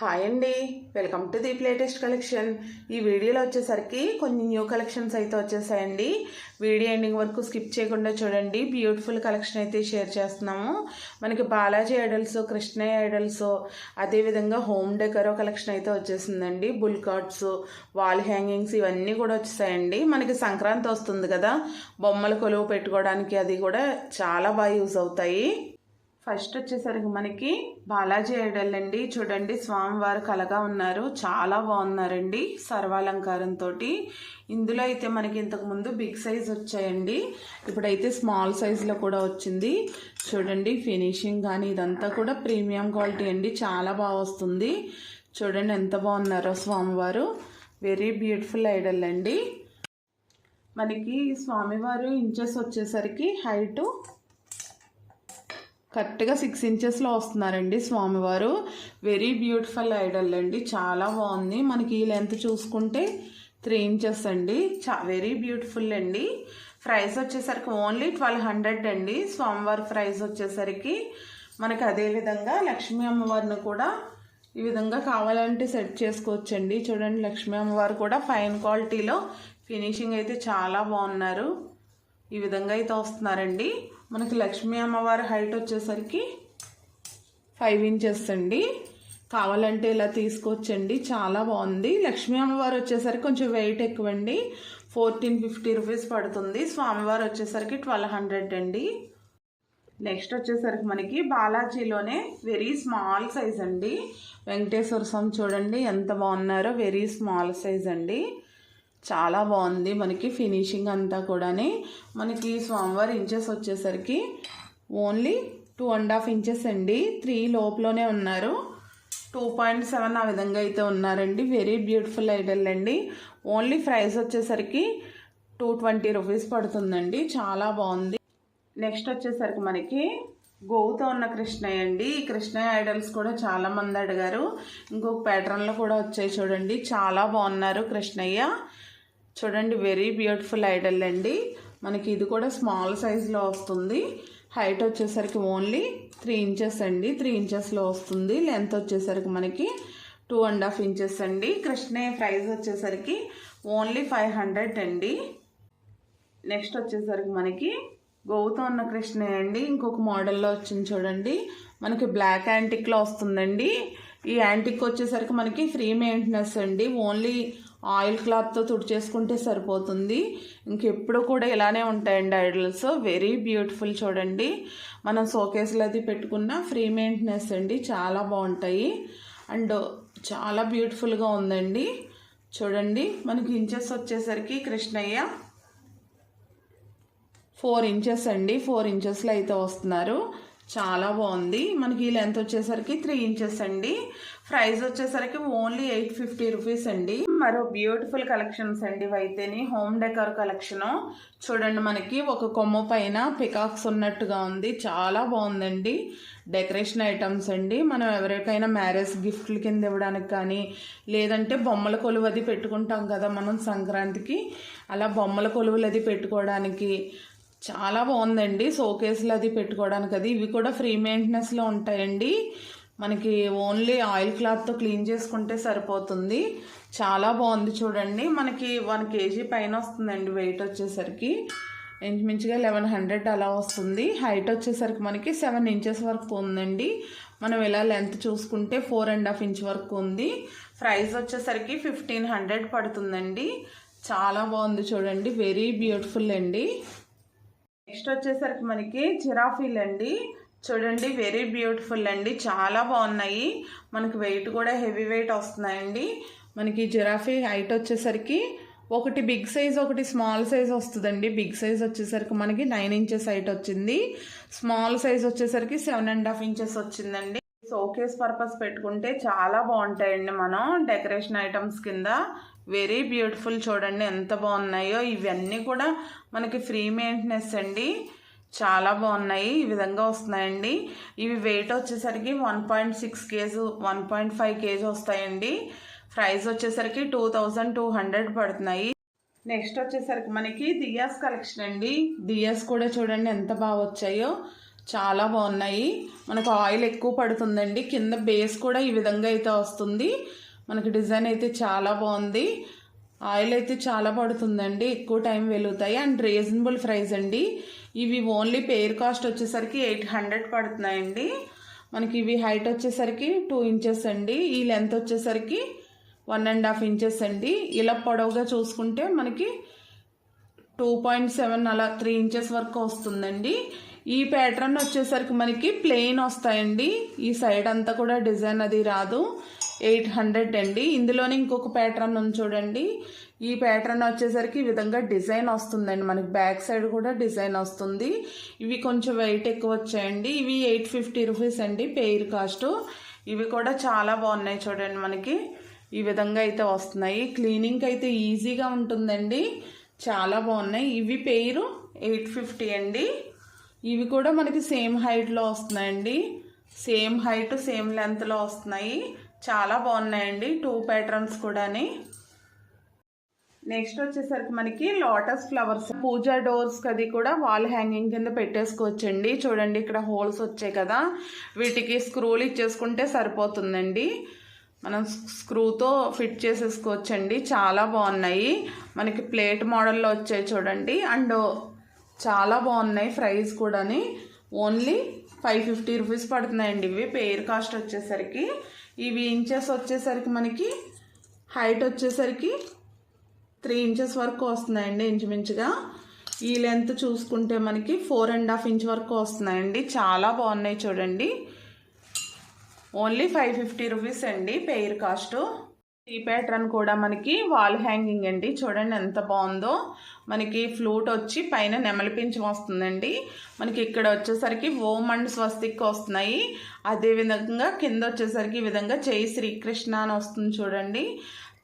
Hi అండి. Welcome to the latest collection. ఈ వీడియోలో వచ్చేసరికి కొన్ని న్యూ కలెక్షన్స్ అయితే వచ్చేసాయండి. వీడియో ఎండింగ్ వరకు స్కిప్ చేయకుండా చూడండి. బ్యూటిఫుల్ కలెక్షన్ అయితే షేర్ చేస్తున్నాము. మనకి బాలాజీ ఐడల్స్ కృష్ణయ్య ఐడల్స్ అదేవిధంగా హోమ్ డెకరో కలెక్షన్ అయితే వచ్చేసిందండి. బుల్ కార్డ్స్ వాల్ హ్యాంగింగ్స్ ఇవన్నీ కూడా వచ్చేసాయండి. మనకి సంక్రాంతి వస్తుంది కదా. బొమ్మల కొలువు పెట్టుకోవడానికి అది కూడా చాలా బాగా యూజ్ అవుతాయి. ఫస్ట్ వచ్చేసరికి మనకి బాలాజీ ఐడల్ అండి. చూడండి స్వామివారు కలగా ఉన్నారు. చాలా బాగున్నారండి సర్వాలంకారంతో ఇందులో అయితే మనకి ఇంతకుముందు బిగ్ సైజ్ వచ్చాయండి. ఇప్పుడైతే స్మాల్ సైజులో కూడా వచ్చింది. చూడండి ఫినిషింగ్ కానీ ఇదంతా కూడా ప్రీమియం క్వాలిటీ అండి. చాలా బాగా వస్తుంది. చూడండి ఎంత బాగున్నారో స్వామివారు. వెరీ బ్యూటిఫుల్ ఐడల్ అండి. మనకి స్వామివారు ఇంచెస్ వచ్చేసరికి హైటు కరెక్ట్గా సిక్స్ ఇంచెస్లో వస్తున్నారండి స్వామివారు. వెరీ బ్యూటిఫుల్ ఐడల్ అండి. చాలా బాగుంది. మనకి ఈ లెంత్ చూసుకుంటే త్రీ ఇంచెస్ అండి. చా వెరీ బ్యూటిఫుల్ అండి. ప్రైస్ వచ్చేసరికి ఓన్లీ ట్వెల్వ్ హండ్రెడ్ అండి. స్వామివారి ప్రైస్ వచ్చేసరికి మనకి అదేవిధంగా లక్ష్మీ అమ్మవారిని కూడా ఈ విధంగా కావాలంటే సెట్ చేసుకోవచ్చండి. చూడండి లక్ష్మీ అమ్మవారు కూడా ఫైన్ క్వాలిటీలో ఫినిషింగ్ అయితే చాలా బాగున్నారు. ఈ విధంగా అయితే వస్తున్నారండి. మనకి లక్ష్మీ అమ్మవారి హైట్ వచ్చేసరికి ఫైవ్ ఇంచెస్ అండి. కావాలంటే ఇలా తీసుకోవచ్చండి. చాలా బాగుంది. లక్ష్మీ అమ్మవారు వచ్చేసరికి కొంచెం వెయిట్ ఎక్కువ అండి ఫోర్టీన్ ఫిఫ్టీ రూపీస్ పడుతుంది. స్వామివారు వచ్చేసరికి ట్వెల్వ్ హండ్రెడ్ అండి. నెక్స్ట్ వచ్చేసరికి మనకి బాలాజీలోనే వెరీ స్మాల్ సైజ్ అండి. వెంకటేశ్వర స్వామి చూడండి ఎంత బాగున్నారో. వెరీ స్మాల్ సైజ్ అండి. చాలా బాగుంది మనకి ఫినిషింగ్ అంతా కూడాని. మనకి స్వామివారి ఇంచెస్ వచ్చేసరికి only two and half inches అండి. త్రీ లోపలనే ఉన్నారు. టూ పాయింట్ సెవెన్ ఆ విధంగా అయితే ఉన్నారండి. వెరీ బ్యూటిఫుల్ ఐడల్ అండి. ఓన్లీ ప్రైస్ వచ్చేసరికి టూ ట్వంటీ రూపీస్ పడుతుందండి. చాలా బాగుంది. నెక్స్ట్ వచ్చేసరికి మనకి గోవుతో ఉన్న కృష్ణయ్య అండి. ఈ కృష్ణయ్య ఐడల్స్ కూడా చాలా మంది అడిగారు. ఇంకొక ప్యాటర్న్లో కూడా వచ్చాయి చూడండి. చాలా బాగున్నారు కృష్ణయ్య. చూడండి వెరీ బ్యూటిఫుల్ ఐడల్ అండి. మనకి ఇది కూడా స్మాల్ సైజులో వస్తుంది. హైట్ వచ్చేసరికి ఓన్లీ త్రీ ఇంచెస్ అండి. త్రీ ఇంచెస్లో వస్తుంది. లెంత్ వచ్చేసరికి మనకి టూ అండ్ హాఫ్ ఇంచెస్ అండి. కృష్ణయ్య ప్రైస్ వచ్చేసరికి ఓన్లీ ఫైవ్ హండ్రెడ్ అండి. నెక్స్ట్ వచ్చేసరికి మనకి గోవుతో ఉన్న కృష్ణయ్య అండి. ఇంకొక మోడల్లో వచ్చింది చూడండి. మనకి బ్లాక్ యాంటిక్లో వస్తుందండి. ఈ యాంటిక్ వచ్చేసరికి మనకి ఫ్రీ మెయింటెనెన్స్ అండి. ఓన్లీ ఆయిల్ క్లాత్తో తుడిచేసుకుంటే సరిపోతుంది. ఇంకెప్పుడు కూడా ఇలానే ఉంటాయండి ఐడల్స్. వెరీ బ్యూటిఫుల్ చూడండి. మనం షోకేస్లో అది పెట్టుకున్న ఫ్రీ మెయింటెనెన్స్ అండి. చాలా బాగుంటాయి. అండ్ చాలా బ్యూటిఫుల్గా ఉందండి. చూడండి. మనకి ఇంచెస్ వచ్చేసరికి కృష్ణయ్య. ఫోర్ ఇంచెస్ అండి. ఫోర్ ఇంచెస్లో అయితే వస్తున్నారు. చాలా బాగుంది. మనకి ఈ లెంత్ వచ్చేసరికి త్రీ ఇంచెస్ అండి. ప్రైస్ వచ్చేసరికి ఓన్లీ ఎయిట్ ఫిఫ్టీ రూపీస్ అండి. మరో బ్యూటిఫుల్ కలెక్షన్స్ అండి ఇవైతేని హోమ్ డెకర్ కలెక్షను. చూడండి మనకి ఒక కొమ్మ పైన పికాక్స్ ఉన్నట్టుగా ఉంది. చాలా బాగుందండి. డెకరేషన్ ఐటమ్స్ అండి. మనం ఎవరికైనా మ్యారేజ్ గిఫ్ట్ల కింద ఇవ్వడానికి కానీ లేదంటే బొమ్మల కొలువు అది పెట్టుకుంటాం కదా మనం సంక్రాంతికి. అలా బొమ్మల కొలువులు అది పెట్టుకోవడానికి చాలా బాగుందండి. షోకేస్లో అది పెట్టుకోవడానికి అది. ఇవి కూడా ఫ్రీ మెయింటెనెన్స్లో ఉంటాయండి. మనకి ఓన్లీ ఆయిల్ క్లాత్తో క్లీన్ చేసుకుంటే సరిపోతుంది. చాలా బాగుంది చూడండి. మనకి వన్ కేజీ పైన వస్తుందండి వెయిట్ వచ్చేసరికి. ఇంచుమించుగా లెవెన్ హండ్రెడ్ అలా వస్తుంది. హైట్ వచ్చేసరికి మనకి సెవెన్ ఇంచెస్ వరకు ఉందండి. మనం ఇలా లెంత్ చూసుకుంటే ఫోర్ అండ్ హాఫ్ ఇంచ్ వరకు ఉంది. ప్రైస్ వచ్చేసరికి ఫిఫ్టీన్ హండ్రెడ్ పడుతుందండి. చాలా బాగుంది చూడండి. వెరీ బ్యూటిఫుల్ అండి. నెక్స్ట్ వచ్చేసరికి మనకి జిరాఫీలు అండి చూడండి వెరీ బ్యూటిఫుల్ అండి. చాలా బాగున్నాయి. మనకి వెయిట్ కూడా హెవీ వెయిట్ వస్తున్నాయండి. మనకి జిరాఫీ హైట్ వచ్చేసరికి ఒకటి బిగ్ సైజ్ ఒకటి స్మాల్ సైజ్ వస్తుందండి. బిగ్ సైజ్ వచ్చేసరికి మనకి నైన్ ఇంచెస్ హైట్ వచ్చింది. స్మాల్ సైజ్ వచ్చేసరికి సెవెన్ అండ్ హాఫ్ ఇంచెస్ వచ్చిందండి. షోకేస్ పర్పస్ పెట్టుకుంటే చాలా బాగుంటాయండి మనం డెకరేషన్ ఐటమ్స్ కింద. వెరీ బ్యూటిఫుల్ చూడండి ఎంత బాగున్నాయో. ఇవన్నీ కూడా మనకి ఫ్రీ మెయింటెనెన్స్ అండి. చాలా బాగున్నాయి. ఈ విధంగా వస్తున్నాయండి. ఇవి వెయిట్ వచ్చేసరికి one point six KG one point five KG వస్తాయండి. ప్రైస్ వచ్చేసరికి టూ థౌజండ్ టూ హండ్రెడ్ పడుతున్నాయి. నెక్స్ట్ వచ్చేసరికి మనకి దియాస్ కలెక్షన్ అండి. దియాస్ కూడా చూడండి ఎంత బాగా వచ్చాయో. చాలా బాగున్నాయి. మనకు ఆయిల్ ఎక్కువ పడుతుందండి. కింద బేస్ కూడా ఈ విధంగా అయితే వస్తుంది. మనకి డిజైన్ అయితే చాలా బాగుంది. ఆయిల్ అయితే చాలా పడుతుందండి. ఎక్కువ టైం వెలుగుతాయి. అండ్ రీజనబుల్ ప్రైస్ అండి. ఇవి ఓన్లీ పేర్ కాస్ట్ వచ్చేసరికి ఎయిట్ హండ్రెడ్ పడుతున్నాయండి. మనకి ఇవి హైట్ వచ్చేసరికి టూ ఇంచెస్ అండి. ఈ లెంత్ వచ్చేసరికి వన్ అండ్ హాఫ్ ఇంచెస్ అండి. ఇలా పొడవుగా చూసుకుంటే మనకి టూ పాయింట్ సెవెన్ అలా త్రీ ఇంచెస్ వరకు వస్తుందండి. ఈ ప్యాటర్న్ వచ్చేసరికి మనకి ప్లెయిన్ వస్తాయండి. ఈ సైడ్ అంతా కూడా డిజైన్ అది రాదు. ఎయిట్ హండ్రెడ్ అండి. ఇందులోనే ఇంకొక ప్యాటర్న్ ఉంది చూడండి. ఈ ప్యాటర్న్ వచ్చేసరికి ఈ విధంగా డిజైన్ వస్తుందండి. మనకి బ్యాక్ సైడ్ కూడా డిజైన్ వస్తుంది. ఇవి కొంచెం వెయిట్ ఎక్కువ వచ్చాయండి. ఇవి ఎయిట్ ఫిఫ్టీ రూపీస్ అండి పెయిర్ కాస్ట్ ఇవి కూడా చాలా బాగున్నాయి చూడండి మనకి. ఈ విధంగా అయితే వస్తున్నాయి. క్లీనింగ్ అయితే ఈజీగా ఉంటుందండి. చాలా బాగున్నాయి. ఇవి పేరు ఎయిట్ ఫిఫ్టీ అండి. ఇవి కూడా మనకి సేమ్ హైట్లో వస్తున్నాయండి. సేమ్ హైట్ సేమ్ లెంత్లో వస్తున్నాయి. చాలా బాగున్నాయండి టూ ప్యాటర్న్స్ కూడాని. నెక్స్ట్ వచ్చేసరికి మనకి లోటస్ ఫ్లవర్స్. పూజా డోర్స్ అది కూడా వాల్ హ్యాంగింగ్ కింద పెట్టేసుకోవచ్చండి. చూడండి ఇక్కడ హోల్స్ వచ్చాయి కదా. వీటికి స్క్రూలు ఇచ్చేసుకుంటే సరిపోతుందండి. మనం స్క్రూతో ఫిట్ చేసేసుకోవచ్చండి. చాలా బాగున్నాయి. మనకి ప్లేట్ మోడల్లో వచ్చాయి చూడండి. అండ్ చాలా బాగున్నాయి ప్రైస్ కూడాని. ఓన్లీ ఫైవ్ ఫిఫ్టీ రూపీస్ పడుతున్నాయండి ఇవి. పేర్ కాస్ట్ వచ్చేసరికి. ఇవి ఇంచెస్ వచ్చేసరికి మనకి హైట్ వచ్చేసరికి త్రీ ఇంచెస్ వరకు వస్తున్నాయండి ఇంచుమించుగా. ఈ లెంత్ చూసుకుంటే మనకి ఫోర్ అండ్ హాఫ్ ఇంచ్ వరకు వస్తున్నాయండి. చాలా బాగున్నాయి చూడండి. ఓన్లీ ఫైవ్ ఫిఫ్టీ రూపీస్ అండి పెయిర్ కాస్ట్. ఈ ప్యాటర్న్ కూడా మనకి వాల్ హ్యాంగింగ్ అండి. చూడండి ఎంత బాగుందో. మనకి ఫ్లూట్ వచ్చి పైన నెమలిపించి వస్తుందండి. మనకి ఇక్కడ వచ్చేసరికి ఓం అండ్ స్వస్తిక్ వస్తున్నాయి. అదేవిధంగా కింద వచ్చేసరికి ఈ విధంగా జై శ్రీకృష్ణ అని వస్తుంది చూడండి.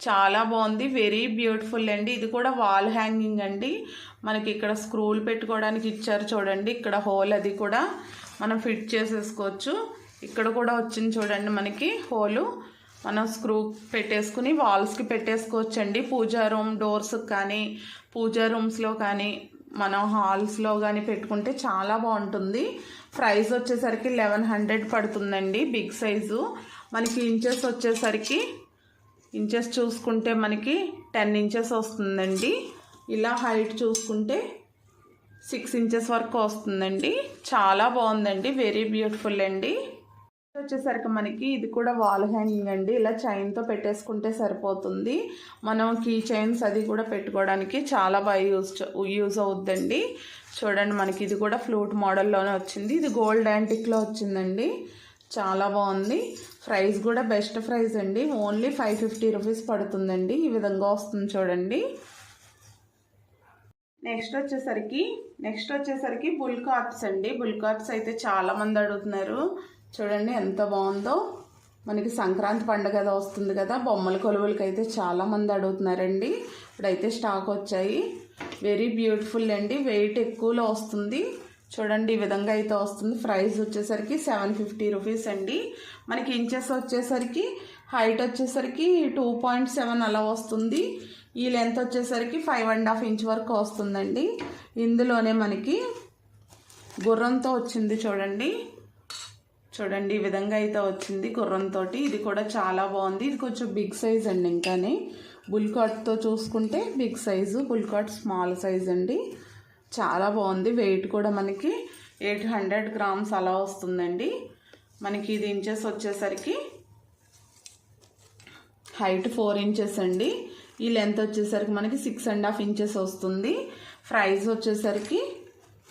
చాలా బాగుంది. వెరీ బ్యూటిఫుల్ అండి. ఇది కూడా వాల్ హ్యాంగింగ్ అండి. మనకి ఇక్కడ స్క్రూలు పెట్టుకోవడానికి ఇచ్చారు చూడండి. ఇక్కడ హోల్ అది కూడా మనం ఫిట్ చేసేసుకోవచ్చు. ఇక్కడ కూడా వచ్చింది చూడండి మనకి హోలు మనం స్క్రూ పెట్టేసుకుని వాల్స్కి పెట్టేసుకోవచ్చండి. పూజా రూమ్ డోర్స్కి కానీ పూజా రూమ్స్లో కానీ మనం హాల్స్లో కానీ పెట్టుకుంటే చాలా బాగుంటుంది. ప్రైస్ వచ్చేసరికి లెవెన్ హండ్రెడ్ పడుతుందండి బిగ్ సైజు. మనకి ఇంచెస్ వచ్చేసరికి ఇంచెస్ చూసుకుంటే మనకి టెన్ ఇంచెస్ వస్తుందండి. ఇలా హైట్ చూసుకుంటే సిక్స్ ఇంచెస్ వరకు వస్తుందండి. చాలా బాగుందండి వెరీ బ్యూటిఫుల్ అండి. వచ్చేసరికి మనకి ఇది కూడా వాల్ హ్యాంగింగ్ అండి. ఇలా చైన్తో పెట్టేసుకుంటే సరిపోతుంది. మనం కీ చైన్స్ అది కూడా పెట్టుకోవడానికి చాలా బాగా యూజ్ యూజ్ అవుద్దండి. చూడండి మనకి ఇది కూడా ఫ్లూట్ మోడల్లోనే వచ్చింది. ఇది గోల్డ్ యాంటిక్లో వచ్చిందండి. చాలా బాగుంది. ప్రైస్ కూడా బెస్ట్ ప్రైస్ అండి. ఓన్లీ ఫైవ్ ఫిఫ్టీ రూపీస్ పడుతుందండి. ఈ విధంగా వస్తుంది చూడండి. నెక్స్ట్ వచ్చేసరికి నెక్స్ట్ వచ్చేసరికి బుల్ కాప్స్ అండి. బుల్ కాప్స్ అయితే చాలామంది అడుగుతున్నారు. చూడండి ఎంత బాగుందో. మనకి సంక్రాంతి పండుగ వస్తుంది కదా బొమ్మల కొలువులకి అయితే చాలామంది అడుగుతున్నారండి. ఇప్పుడైతే స్టాక్ వచ్చాయి. వెరీ బ్యూటిఫుల్ అండి. వెయిట్ ఎక్కువలో వస్తుంది. చూడండి ఈ విధంగా అయితే వస్తుంది. ప్రైస్ వచ్చేసరికి సెవెన్ ఫిఫ్టీ రూపీస్ అండి. మనకి ఇంచెస్ వచ్చేసరికి హైట్ వచ్చేసరికి టూ పాయింట్ సెవెన్ అలా వస్తుంది. ఈ లెంత్ వచ్చేసరికి ఫైవ్ అండ్ హాఫ్ ఇంచ్ వరకు వస్తుందండి. ఇందులోనే మనకి గుర్రంతో వచ్చింది చూడండి. చూడండి ఈ విధంగా అయితే వచ్చింది గుర్రంతో ఇది కూడా చాలా బాగుంది. ఇది కొంచెం బిగ్ సైజ్ అండి ఇంకానే. బుల్కాట్తో చూసుకుంటే big size bull cart small size అండి. చాలా బాగుంది. వెయిట్ కూడా మనకి ఎయిట్ హండ్రెడ్ గ్రామ్స్ అలా వస్తుందండి. మనకి ఇది ఇంచెస్ వచ్చేసరికి హైట్ ఫోర్ ఇంచెస్ అండి. ఈ లెంత్ వచ్చేసరికి మనకి సిక్స్ అండ్ హాఫ్ ఇంచెస్ వస్తుంది. ప్రైస్ వచ్చేసరికి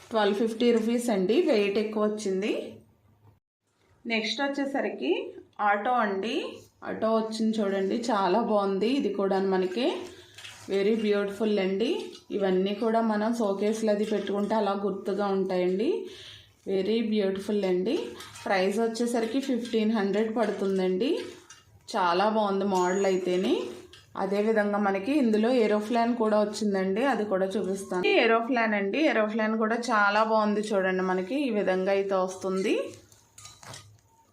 ట్వెల్వ్ ఫిఫ్టీ రూపీస్ అండి. వెయిట్ ఎక్కువ వచ్చింది. నెక్స్ట్ వచ్చేసరికి ఆటో అండి. ఆటో వచ్చింది చూడండి చాలా బాగుంది. ఇది కూడా మనకి వెరీ బ్యూటిఫుల్ అండి. ఇవన్నీ కూడా మనం షోకేస్లో అది పెట్టుకుంటే అలా గుర్తుగా ఉంటాయండి. వెరీ బ్యూటిఫుల్ అండి. ప్రైస్ వచ్చేసరికి ఫిఫ్టీన్ హండ్రెడ్ పడుతుందండి. చాలా బాగుంది మోడల్ అయితేనే. అదేవిధంగా మనకి ఇందులో ఏరోప్లాన్ కూడా వచ్చిందండి. అది కూడా చూపిస్తాను. ఏరోప్లాన్ అండి. ఏరోప్లాన్ కూడా చాలా బాగుంది చూడండి మనకి. ఈ విధంగా అయితే వస్తుంది.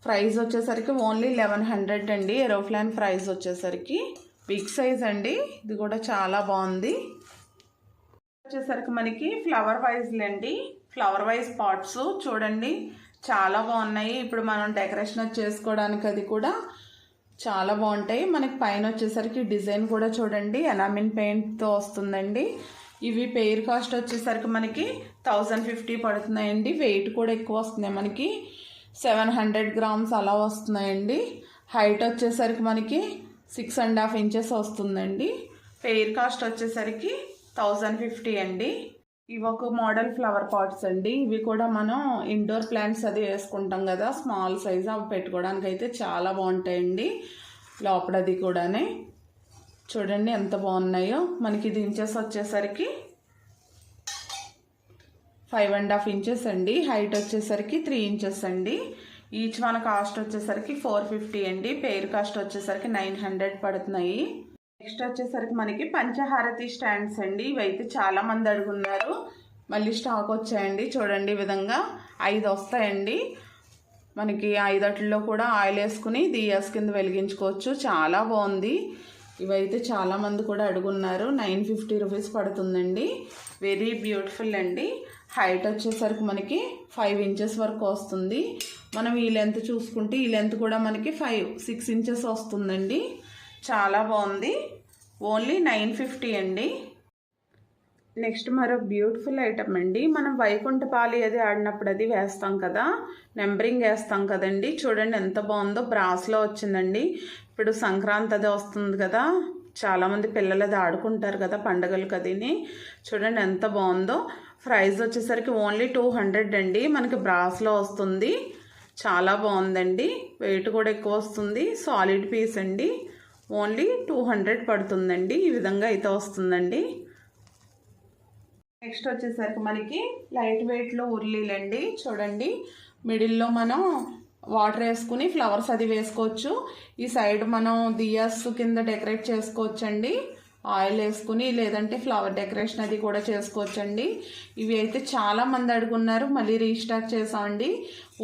ప్రైస్ వచ్చేసరికి ఓన్లీ లెవెన్ హండ్రెడ్ అండి. ఎరోప్లాన్ ప్రైస్ వచ్చేసరికి బిగ్ సైజ్ అండి. ఇది కూడా చాలా బాగుంది. వచ్చేసరికి మనకి ఫ్లవర్ వైజ్లు అండి. ఫ్లవర్ వైజ్ పాట్స్ చూడండి. చాలా బాగున్నాయి. ఇప్పుడు మనం డెకరేషన్ చేసుకోవడానికి అది కూడా చాలా బాగుంటాయి. మనకి పైన వచ్చేసరికి డిజైన్ కూడా చూడండి. ఎనామిన్ పెయింట్తో వస్తుందండి. ఇవి పెయిర్ కాస్ట్ వచ్చేసరికి మనకి థౌజండ్ ఫిఫ్టీ పడుతున్నాయండి. వెయిట్ కూడా ఎక్కువ వస్తున్నాయి మనకి. సెవెన్ హండ్రెడ్ గ్రామ్స్ అలా వస్తున్నాయండి. హైట్ వచ్చేసరికి మనకి సిక్స్ అండ్ హాఫ్ ఇంచెస్ వస్తుందండి. ఫెయిర్ కాస్ట్ వచ్చేసరికి థౌజండ్ ఫిఫ్టీ అండి. ఇవి ఒక మోడల్ ఫ్లవర్ పాట్స్ అండి. ఇవి కూడా మనం ఇండోర్ ప్లాంట్స్ అది వేసుకుంటాం కదా స్మాల్ సైజ్ అవి పెట్టుకోవడానికి అయితే చాలా బాగుంటాయండి. లోపలది కూడానే. చూడండి ఎంత బాగున్నాయో. మనకి ఇది ఇంచెస్ వచ్చేసరికి ఫైవ్ అండ్ హాఫ్ ఇంచెస్ అండి. హైట్ వచ్చేసరికి త్రీ ఇంచెస్ అండి. ఈచ్ వన్ కాస్ట్ వచ్చేసరికి ఫోర్ ఫిఫ్టీ అండి. పేర్ కాస్ట్ వచ్చేసరికి నైన్ హండ్రెడ్ పడుతున్నాయి. నెక్స్ట్ వచ్చేసరికి మనకి పంచహారతి స్టాండ్స్ అండి. ఇవైతే చాలా మంది అడుగున్నారు. మళ్ళీ స్టాక్ వచ్చాయండి. చూడండి ఈ విధంగా ఐదు వస్తాయండి. మనకి ఐదట్లో కూడా ఆయిల్ వేసుకుని దియాస్ కింద వెలిగించుకోవచ్చు. చాలా బాగుంది. ఇవైతే చాలామంది కూడా అడుగున్నారు. నైన్ ఫిఫ్టీ రూపీస్ పడుతుందండి. వెరీ బ్యూటిఫుల్ అండి. హైట్ వచ్చేసరికి మనకి ఫైవ్ ఇంచెస్ వరకు వస్తుంది. మనం ఈ లెంత్ చూసుకుంటే ఈ లెంత్ కూడా మనకి ఫైవ్ సిక్స్ ఇంచెస్ వస్తుందండి. చాలా బాగుంది. ఓన్లీ నైన్ ఫిఫ్టీ అండి. నెక్స్ట్ మరో బ్యూటిఫుల్ ఐటమ్ అండి. మనం వైకుంఠపాలి అది ఆడినప్పుడు అది వేస్తాం కదా. నెంబరింగ్ వేస్తాం కదండి. చూడండి ఎంత బాగుందో బ్రాస్లో వచ్చిందండి. ఇప్పుడు సంక్రాంతి అది వస్తుంది కదా. చాలామంది పిల్లలు అది ఆడుకుంటారు కదా పండగలకు అదిని. చూడండి ఎంత బాగుందో. ప్రైస్ వచ్చేసరికి ఓన్లీ టూ హండ్రెడ్ అండి. మనకి బ్రాస్లో వస్తుంది. చాలా బాగుందండి. వెయిట్ కూడా ఎక్కువ వస్తుంది. సాలిడ్ పీస్ అండి. ఓన్లీ టూ హండ్రెడ్ పడుతుందండి. ఈ విధంగా అయితే వస్తుందండి. నెక్స్ట్ వచ్చేసరికి మనకి లైట్ వెయిట్లో ఉర్లీలండి. చూడండి. మిడిల్లో మనం వాటర్ వేసుకుని ఫ్లవర్స్ అది వేసుకోవచ్చు. ఈ సైడ్ మనం దియాస్ కింద డెకరేట్ చేసుకోవచ్చండి. ఆయిల్ వేసుకుని లేదంటే ఫ్లవర్ డెకరేషన్ అది కూడా చేసుకోవచ్చండి. ఇవి అయితే చాలా మంది అడుగున్నారు మళ్ళీ రీస్టాక్ చేసామండి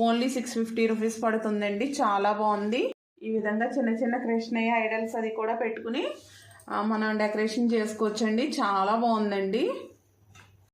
ఓన్లీ సిక్స్ ఫిఫ్టీ రూపీస్ పడుతుందండి చాలా బాగుంది. ఈ విధంగా చిన్న చిన్న కృష్ణయ్య ఐడల్స్ అది కూడా పెట్టుకుని మనం డెకరేషన్ చేసుకోవచ్చండి చాలా బాగుందండి.